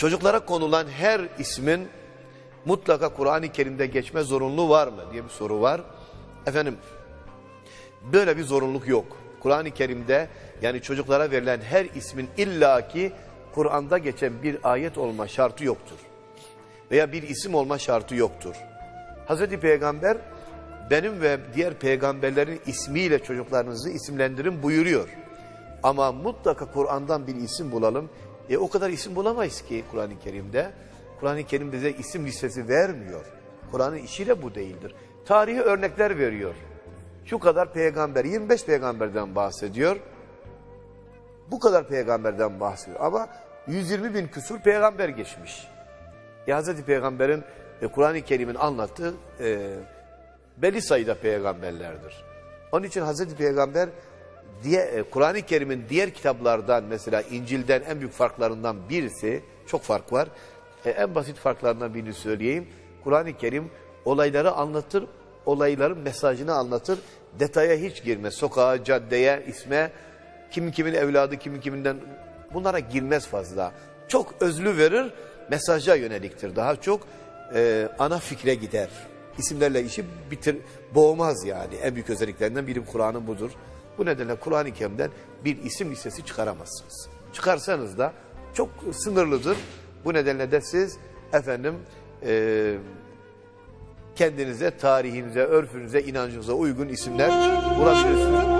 Çocuklara konulan her ismin mutlaka Kur'an-ı Kerim'de geçme zorunluluğu var mı diye bir soru var. Efendim böyle bir zorunluluk yok. Kur'an-ı Kerim'de yani çocuklara verilen her ismin illaki Kur'an'da geçen bir ayet olma şartı yoktur. Veya bir isim olma şartı yoktur. Hazreti Peygamber benim ve diğer peygamberlerin ismiyle çocuklarınızı isimlendirin buyuruyor. Ama mutlaka Kur'an'dan bir isim bulalım. E o kadar isim bulamayız ki Kur'an-ı Kerim'de. Kur'an-ı Kerim bize isim listesi vermiyor. Kur'an'ın işi de bu değildir. Tarihi örnekler veriyor. Şu kadar peygamber, 25 peygamberden bahsediyor. Bu kadar peygamberden bahsediyor. Ama 120 bin küsur peygamber geçmiş. Ya Hazreti Peygamber'in e, Kur'an-ı Kerim'in anlattığı e, belli sayıda peygamberlerdir. Onun için Hazreti Peygamber e, Kur'an-ı Kerim'in diğer kitaplardan mesela İncil'den en büyük farklarından birisi çok fark var. E, en basit farklarından birini söyleyeyim. Kur'an-ı Kerim olayları anlatır, olayların mesajını anlatır. Detaya hiç girmez. Sokağa, caddeye, isme, kimin kimin evladı, kimin kiminden bunlara girmez fazla. Çok özlü verir, mesaja yöneliktir. Daha çok e, ana fikre gider. İsimlerle işi bitir, boğmaz yani. En büyük özelliklerinden biri Kur'an'ın budur. Bu nedenle Kur'an-ı Kerim'den bir isim listesi çıkaramazsınız. Çıkarsanız da çok sınırlıdır. Bu nedenle de siz efendim e, kendinize, tarihinize, örfünüze, inancınıza uygun isimler bulabilirsiniz.